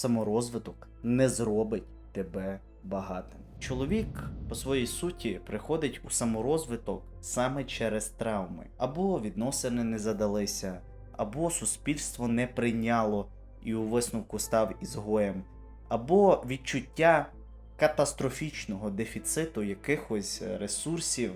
саморозвиток не зробить тебе багатим. Чоловік по своїй суті приходить у саморозвиток саме через травми, або відносини не задалися, або суспільство не прийняло і у висновку став ізгоєм, або відчуття катастрофічного дефіциту якихось ресурсів,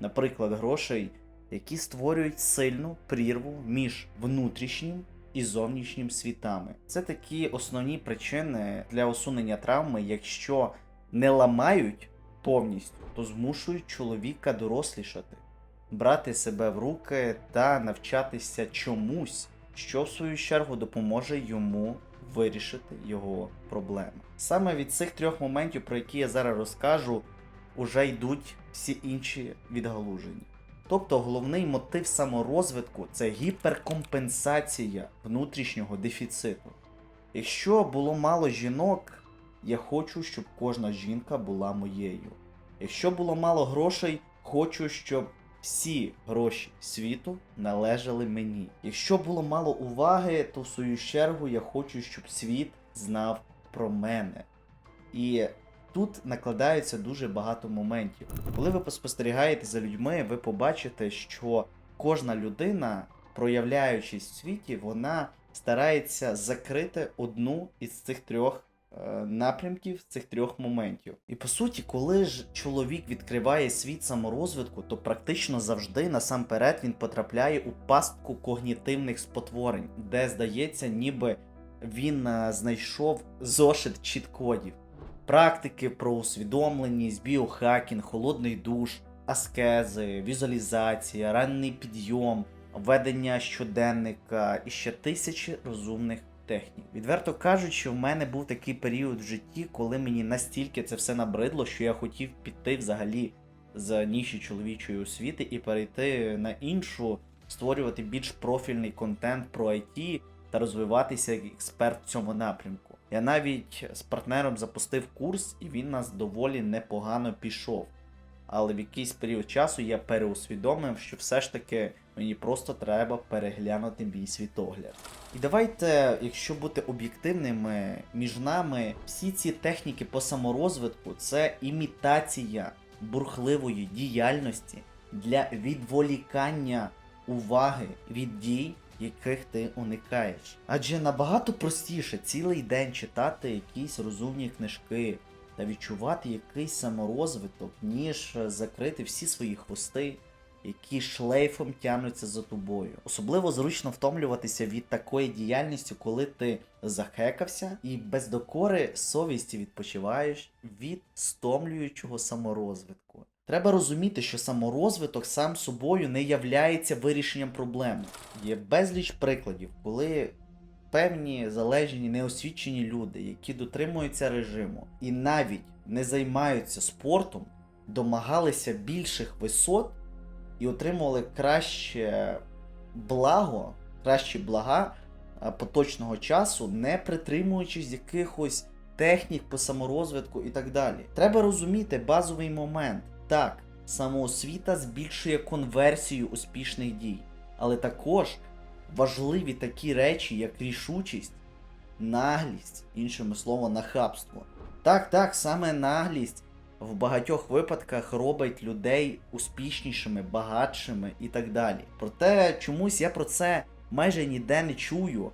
наприклад, грошей, які створюють сильну прірву між внутрішнім і зовнішнім світами. Це такі основні причини для усунення травми, якщо не ламають повністю, то змушують чоловіка дорослішати, брати себе в руки та навчатися чомусь, що в свою чергу допоможе йому вирішити його проблеми. Саме від цих трьох моментів, про які я зараз розкажу, уже йдуть всі інші відгалуження. Тобто головний мотив саморозвитку це гіперкомпенсація внутрішнього дефіциту. Якщо було мало жінок, я хочу, щоб кожна жінка була моєю. Якщо було мало грошей, хочу, щоб всі гроші світу належали мені. Якщо було мало уваги, то в свою чергу я хочу, щоб світ знав про мене. І тут накладається дуже багато моментів. Коли ви поспостерігаєте за людьми, ви побачите, що кожна людина, проявляючись в світі, вона старається закрити одну із цих трьох е, напрямків, цих трьох моментів. І по суті, коли ж чоловік відкриває світ саморозвитку, то практично завжди насамперед він потрапляє у пастку когнітивних спотворень, де здається, ніби він е, знайшов зошит чіт-кодів. Практики про усвідомленість, біохакінг, холодний душ, аскези, візуалізація, ранний підйом, ведення щоденника і ще тисячі розумних технік. Відверто кажучи, в мене був такий період в житті, коли мені настільки це все набридло, що я хотів піти взагалі з ніші чоловічої освіти і перейти на іншу, створювати більш профільний контент про IT та розвиватися як експерт в цьому напрямку. Я навіть з партнером запустив курс, і він нас доволі непогано пішов. Але в якийсь період часу я переусвідомив, що все ж таки мені просто треба переглянути мій світогляд. І давайте, якщо бути об'єктивними, між нами всі ці техніки по саморозвитку це імітація бурхливої діяльності для відволікання уваги від дій, яких ти уникаєш. Адже набагато простіше цілий день читати якісь розумні книжки та відчувати якийсь саморозвиток, ніж закрити всі свої хвости, які шлейфом тягнуться за тобою. Особливо зручно втомлюватися від такої діяльності, коли ти захекався і без докори совісті відпочиваєш від стомлюючого саморозвитку. Треба розуміти, що саморозвиток сам собою не являється вирішенням проблеми. Є безліч прикладів, коли певні залежні неосвічені люди, які дотримуються режиму і навіть не займаються спортом, домагалися більших висот і отримували краще благо, кращі блага поточного часу, не притримуючись якихось технік по саморозвитку і так далі. Треба розуміти базовий момент. Так, самоосвіта збільшує конверсію успішних дій, але також важливі такі речі, як рішучість, наглість, іншими словом, нахабство. Так, так, саме наглість в багатьох випадках робить людей успішнішими, багатшими і так далі. Проте чомусь я про це майже ніде не чую.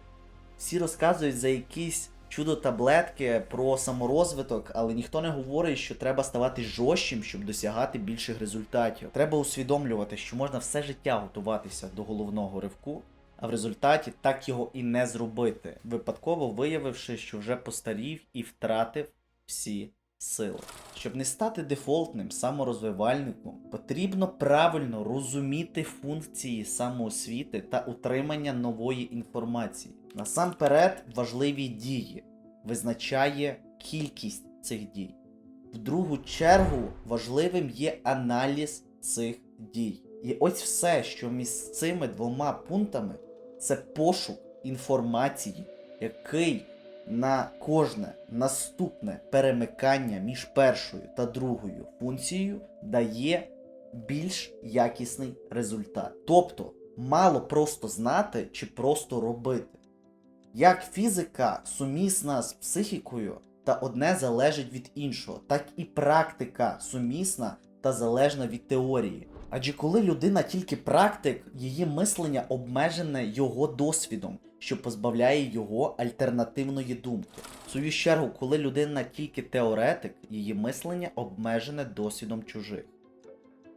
Всі розказують за якісь чудо таблетки про саморозвиток, але ніхто не говорить, що треба ставати жорстким, щоб досягати більших результатів. Треба усвідомлювати, що можна все життя готуватися до головного ривку, а в результаті так його і не зробити, випадково виявивши, що вже постарів і втратив всі сили. Щоб не стати дефолтним саморозвивальником, потрібно правильно розуміти функції самоосвіти та утримання нової інформації. Насамперед, важливі дії визначає кількість цих дій. В другу чергу важливим є аналіз цих дій. І ось все, що між цими двома пунктами, це пошук інформації, який на кожне наступне перемикання між першою та другою функцією дає більш якісний результат. Тобто, мало просто знати чи просто робити. Як фізика сумісна з психікою, та одне залежить від іншого, так і практика сумісна та залежна від теорії. Адже коли людина тільки практик, її мислення обмежене його досвідом, що позбавляє його альтернативної думки. В свою чергу, коли людина тільки теоретик, її мислення обмежене досвідом чужих,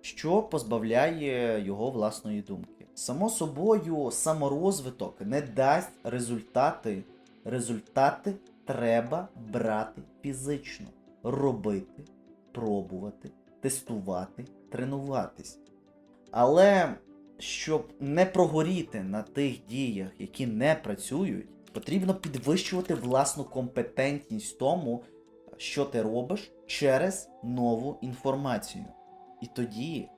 що позбавляє його власної думки. Само собою, саморозвиток не дасть результати. Результати треба брати фізично, робити, пробувати, тестувати, тренуватись. Але щоб не прогоріти на тих діях, які не працюють, потрібно підвищувати власну компетентність тому, що ти робиш через нову інформацію. І тоді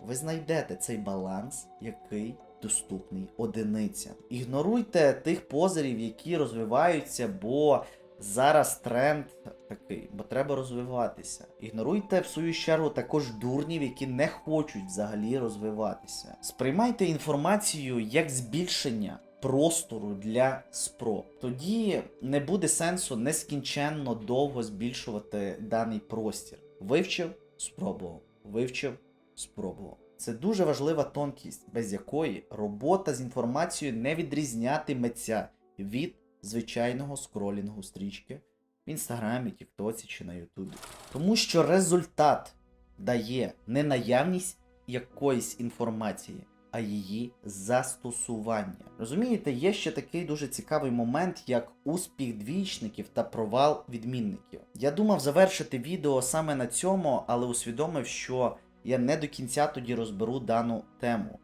ви знайдете цей баланс, який доступний одиницям. Ігноруйте тих позирів, які розвиваються, бо зараз тренд такий, бо треба розвиватися. Ігноруйте в свою чергу також дурнів, які не хочуть взагалі розвиватися. Сприймайте інформацію як збільшення. Простору для спроб. Тоді не буде сенсу нескінченно довго збільшувати даний простір. Вивчив, спробував. Вивчив, спробував. Це дуже важлива тонкість, без якої робота з інформацією не відрізнятиметься від звичайного скролінгу стрічки в інстаграмі, Тіктоці чи на Ютубі. Тому що результат дає не наявність якоїсь інформації, а її застосування. Розумієте, є ще такий дуже цікавий момент, як успіх двічників та провал відмінників. Я думав завершити відео саме на цьому, але усвідомив, що я не до кінця тоді розберу дану тему.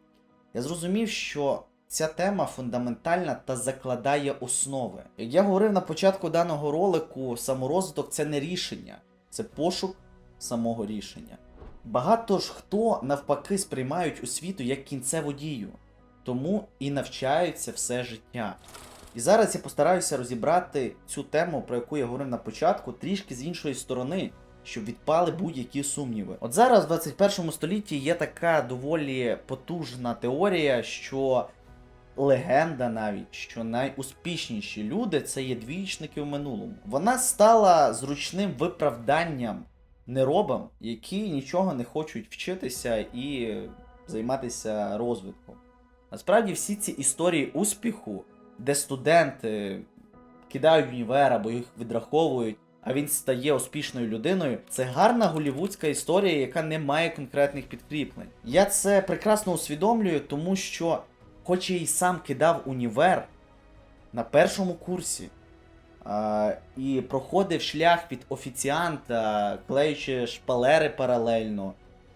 Я зрозумів, що ця тема фундаментальна та закладає основи. Як я говорив на початку даного ролику, саморозвиток це не рішення, це пошук самого рішення. Багато ж хто навпаки сприймають освіту як кінцеву дію, тому і навчаються все життя. І зараз я постараюся розібрати цю тему, про яку я говорив на початку, трішки з іншої сторони, щоб відпали будь-які сумніви. От зараз, в 21 столітті, є така доволі потужна теорія, що легенда навіть, що найуспішніші люди це є двічники в минулому. Вона стала зручним виправданням неробам, які нічого не хочуть вчитися і займатися розвитком. Насправді всі ці історії успіху, де студенти кидають універ або їх відраховують, а він стає успішною людиною, це гарна голівудська історія, яка не має конкретних підкріплень. Я це прекрасно усвідомлюю, тому що, хоч я і сам кидав універ на першому курсі, а, і проходив шлях від офіціанта, клеючи шпалери паралельно,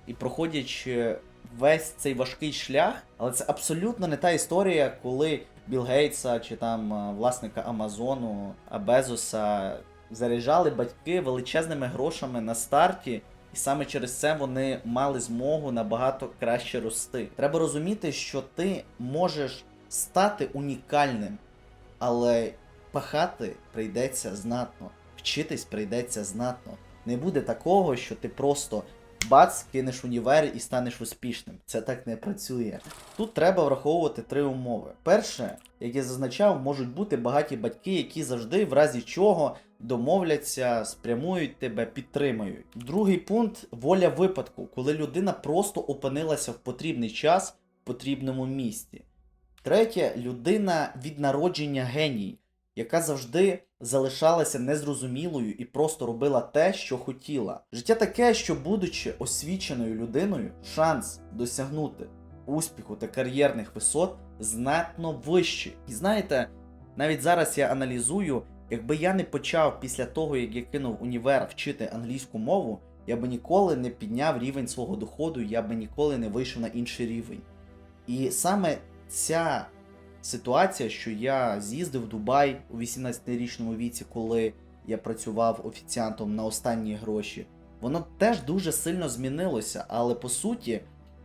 і проходячи весь цей важкий шлях, але це абсолютно не та історія, коли Білл Гейтса чи там власника Амазону, а Безоса заряджали батьки величезними грошами на старті. І саме через це вони мали змогу набагато краще рости. Треба розуміти, що ти можеш стати унікальним, але пахати прийдеться знатно, вчитись прийдеться знатно. Не буде такого, що ти просто бац, кинеш універ і станеш успішним. Це так не працює. Тут треба враховувати три умови. Перше, як я зазначав, можуть бути багаті батьки, які завжди, в разі чого, домовляться, спрямують тебе, підтримують. Другий пункт воля випадку, коли людина просто опинилася в потрібний час в потрібному місці. Третє людина від народження геній, яка завжди залишалася незрозумілою і просто робила те, що хотіла. Життя таке, що, будучи освіченою людиною, шанс досягнути успіху та кар'єрних висот знатно вищий. І знаєте, навіть зараз я аналізую, якби я не почав після того, як я кинув універ вчити англійську мову, я би ніколи не підняв рівень свого доходу, я би ніколи не вийшов на інший рівень. І саме ця ситуація, що я з'їздив в Дубай у 18-річному віці, коли я працював офіціантом на останні гроші, воно теж дуже сильно змінилося, але по суті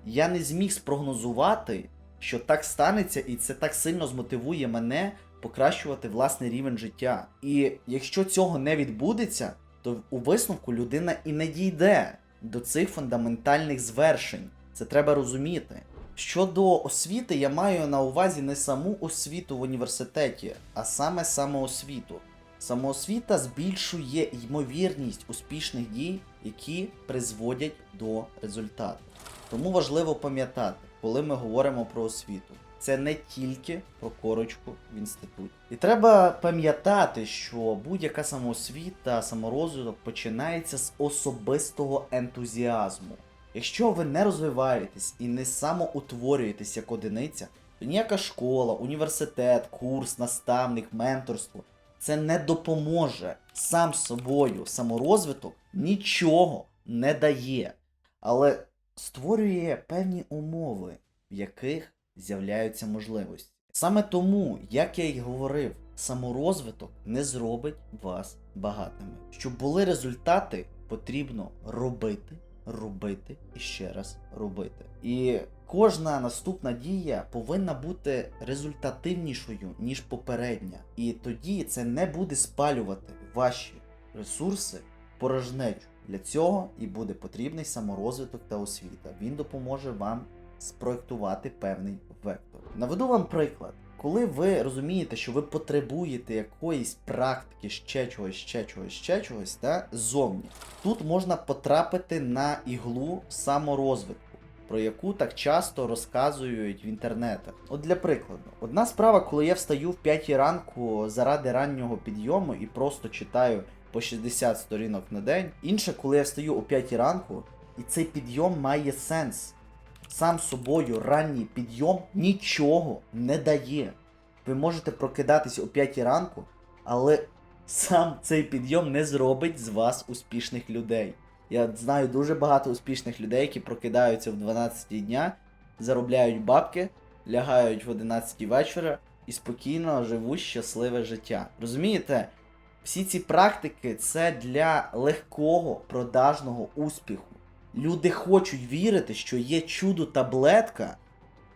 я не зміг спрогнозувати, що так станеться, і це так сильно змотивує мене покращувати власний рівень життя. І якщо цього не відбудеться, то у висновку людина і не дійде до цих фундаментальних звершень. Це треба розуміти. Щодо освіти, я маю на увазі не саму освіту в університеті, а саме самоосвіту. Самоосвіта збільшує ймовірність успішних дій, які призводять до результату. Тому важливо пам'ятати, коли ми говоримо про освіту. Це не тільки про корочку в інституті. І треба пам'ятати, що будь-яка самоосвіта, саморозвиток починається з особистого ентузіазму. Якщо ви не розвиваєтесь і не самоутворюєтесь як одиниця, то ніяка школа, університет, курс, наставник, менторство це не допоможе сам собою саморозвиток нічого не дає, але створює певні умови, в яких з'являються можливості. Саме тому, як я й говорив, саморозвиток не зробить вас багатими. Щоб були результати, потрібно робити, робити і ще раз робити. І кожна наступна дія повинна бути результативнішою, ніж попередня. І тоді це не буде спалювати ваші ресурси порожнечу. Для цього і буде потрібний саморозвиток та освіта. Він допоможе вам спроектувати певний вектор. Наведу вам приклад. Коли ви розумієте, що ви потребуєте якоїсь практики, ще чогось, ще чогось, ще чогось, та ззовні, тут можна потрапити на іглу саморозвитку, про яку так часто розказують в інтернетах. От для прикладу, одна справа, коли я встаю в 5 ранку заради раннього підйому і просто читаю по 60 сторінок на день. Інша, коли я встаю о 5 ранку, і цей підйом має сенс. Сам собою ранній підйом нічого не дає. Ви можете прокидатись о 5 ранку, але сам цей підйом не зробить з вас успішних людей. Я знаю дуже багато успішних людей, які прокидаються в 12 дня, заробляють бабки, лягають в 11 вечора і спокійно живуть щасливе життя. Розумієте? Всі ці практики це для легкого продажного успіху. Люди хочуть вірити, що є чудо таблетка,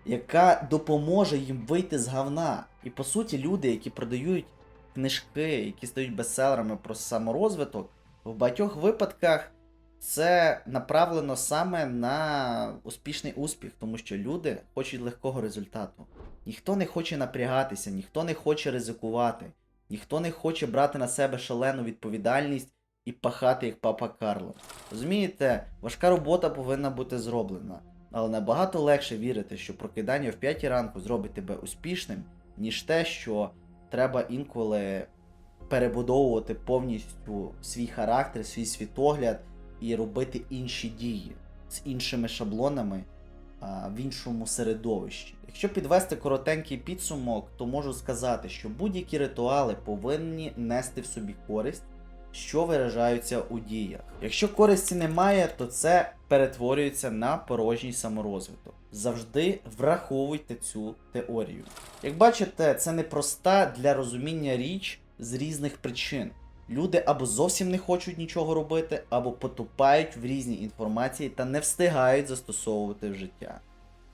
яка допоможе їм вийти з говна. І по суті, люди, які продають книжки, які стають бестселерами про саморозвиток, в багатьох випадках це направлено саме на успішний успіх, тому що люди хочуть легкого результату. Ніхто не хоче напрягатися, ніхто не хоче ризикувати. Ніхто не хоче брати на себе шалену відповідальність і пахати як папа Карло. Розумієте, важка робота повинна бути зроблена, але набагато легше вірити, що прокидання в 5 ранку зробить тебе успішним, ніж те, що треба інколи перебудовувати повністю свій характер, свій світогляд і робити інші дії з іншими шаблонами а, в іншому середовищі. Якщо підвести коротенький підсумок, то можу сказати, що будь-які ритуали повинні нести в собі користь, що виражаються у діях. Якщо користі немає, то це перетворюється на порожній саморозвиток. Завжди враховуйте цю теорію. Як бачите, це непроста для розуміння річ з різних причин. Люди або зовсім не хочуть нічого робити, або потупають в різній інформації та не встигають застосовувати в життя.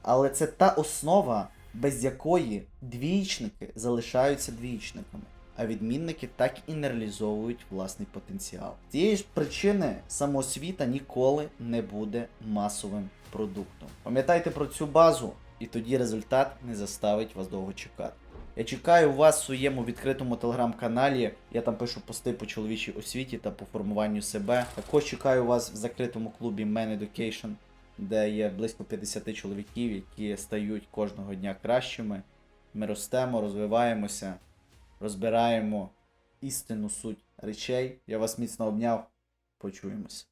Але це та основа, без якої двічники залишаються двічниками, а відмінники так і не реалізовують власний потенціал. Цієї ж причини самоосвіта ніколи не буде масовим продуктом. Пам'ятайте про цю базу, і тоді результат не заставить вас довго чекати. Я чекаю вас в своєму відкритому телеграм-каналі. Я там пишу пости по чоловічій освіті та по формуванню себе. Також чекаю вас в закритому клубі Man Education, де є близько 50 чоловіків, які стають кожного дня кращими. Ми ростемо, розвиваємося, розбираємо істинну суть речей. Я вас міцно обняв. Почуємося.